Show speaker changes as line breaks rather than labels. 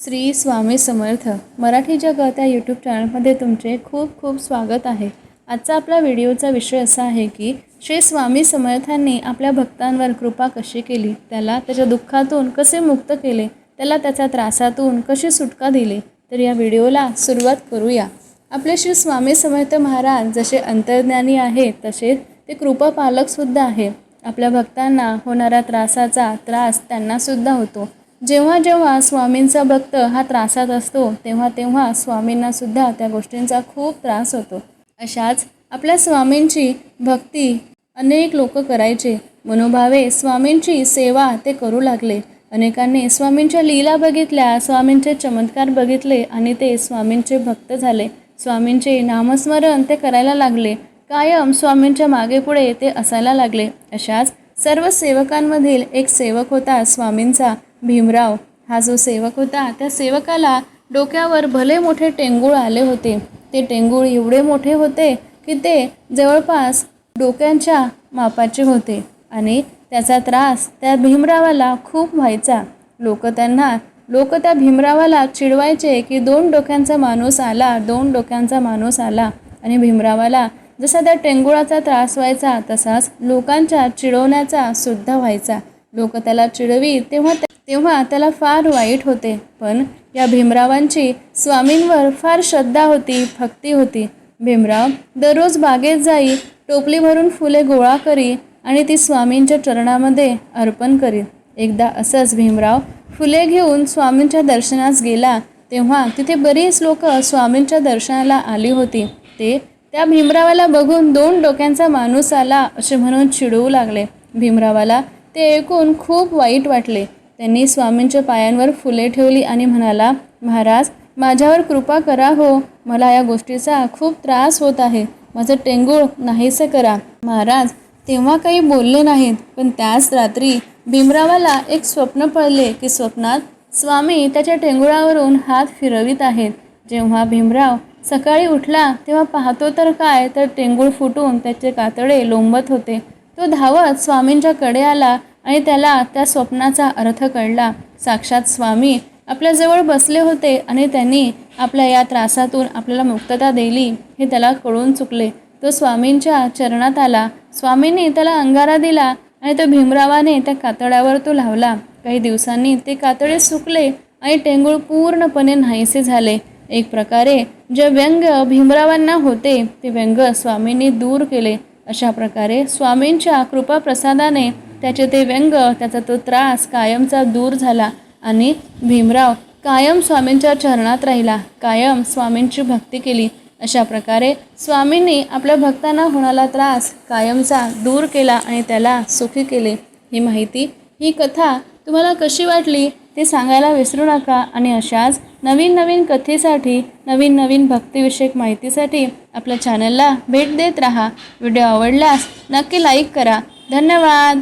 श्री स्वामी समर्थ. मराठी जगत या यूट्यूब चॅनलमध्ये तुमचे खूप खूप स्वागत आहे. आजचा आपला व्हिडिओचा विषय असा आहे की श्री स्वामी समर्थांनी आपल्या भक्तांवर कृपा कशी केली? त्याला त्याच्या दुःखातून कसे मुक्त केले? त्याला त्याच्या त्रासातून कशी सुटका दिली? तर या व्हिडिओला सुरुवात करूया. आपले श्री स्वामी समर्थ महाराज जसे अंतर्ज्ञानी आहेत तसेच ते कृपापालकसुद्धा आहे. आपल्या भक्तांना होणाऱ्या त्रासाचा त्रास त्यांनासुद्धा होतो. जेव्हा जेव्हा स्वामींचा भक्त हा त्रासात असतो तेव्हा तेव्हा स्वामींना सुद्धा त्या गोष्टींचा खूप त्रास होतो. अशाच आपल्या स्वामींची भक्ती अनेक लोक करायचे. मनोभावे स्वामींची सेवा ते करू लागले. अनेकांनी स्वामींच्या लीला बघितल्या स्वामींचे चमत्कार बघितले आणि ते स्वामींचे भक्त झाले. स्वामींचे नामस्मरण ते करायला लागले. कायम स्वामींच्या मागेपुढे ते असायला लागले. अशाच सर्व सेवकांमधील एक सेवक होता स्वामींचा. भीमराव हा जो सेवक होता त्या सेवकाला डोक्यावर भले मोठे टेंगूळ आले होते. ते टेंगूळ एवढे मोठे होते की ते जवळपास डोक्यांच्या मापाचे होते आणि त्याचा त्रास त्या भीमरावाला खूप व्हायचा. लोक त्यांना लोक त्या भीमरावाला चिडवायचे की दोन डोक्यांचा माणूस आला दोन डोक्यांचा माणूस आला. आणि भीमरावाला जसा त्या टेंगुळाचा त्रास व्हायचा तसाच लोकांच्या चिडवण्याचा सुद्धा व्हायचा. लोक त्याला चिडवी तेव्हा तेव्हा त्याला फार वाईट होते. पण या भीमरावांची स्वामींवर फार श्रद्धा होती भक्ती होती. भीमराव दररोज बागेत जाई टोपली भरून फुले गोळा करी आणि ती स्वामींच्या चरणामध्ये अर्पण करी एकदा असंच भीमराव फुले घेऊन स्वामींच्या दर्शनास गेला तेव्हा तिथे बरीच लोक स्वामींच्या दर्शनाला आली होती. ते त्या भीमरावाला बघून दोन डोक्यांचा माणूस आला असे म्हणून चिडवू लागले. भीमरावाला ते ऐकून खूप वाईट वाटले. त्यांनी स्वामींच्या पायांवर फुले ठेवली आणि म्हणाला महाराज माझ्यावर कृपा करा हो. मला या गोष्टीचा खूप त्रास होत आहे. माझं टेंगूळ नाहीसं करा. महाराज तेव्हा काही बोलले नाहीत. पण त्याच रात्री भीमरावाला एक स्वप्न पडले की स्वप्नात स्वामी त्याच्या टेंगुळावरून हात फिरवित आहेत. जेव्हा भीमराव सकाळी उठला तेव्हा पाहतो तर काय तर टेंगूळ फुटून त्याचे कातडे लोंबत होते. तो धावत स्वामींच्या कडे आला. आणि त्याला त्या स्वप्नाचा अर्थ कळला. साक्षात स्वामी आपल्याजवळ बसले होते आणि त्यांनी आपल्या या त्रासातून आपल्याला मुक्तता दिली हे त्याला कळून चुकले. तो स्वामींच्या चरणात आला. स्वामींनी त्याला अंगारा दिला आणि तो भीमरावाने त्या कातड्यावर तो लावला. काही दिवसांनी ते कातडे सुकले आणि टेंगूळ पूर्णपणे नाहीसे झाले. एक प्रकारे जे व्यंग भीमरावांना होते ते व्यंग स्वामींनी दूर केले. अशा प्रकारे स्वामींच्या कृपाप्रसादाने त्याचे ते व्यंग त्याचा तो त्रास कायमचा दूर झाला आणि भीमराव कायम स्वामींच्या चरणात राहिला कायम स्वामींची भक्ती केली. अशा प्रकारे स्वामींनी आपल्या भक्तांना होणारा त्रास कायमचा दूर केला आणि त्याला सुखी केले. ही माहिती ही कथा तुम्हाला कशी वाटली ते सांगायला विसरू नका आणि अशाच नवीन नवीन कथेसाठी नवीन नवीन भक्तिविषयक माहितीसाठी आपल्या चॅनलला भेट देत राहा. व्हिडिओ आवडल्यास नक्की लाईक करा. धन्यवाद!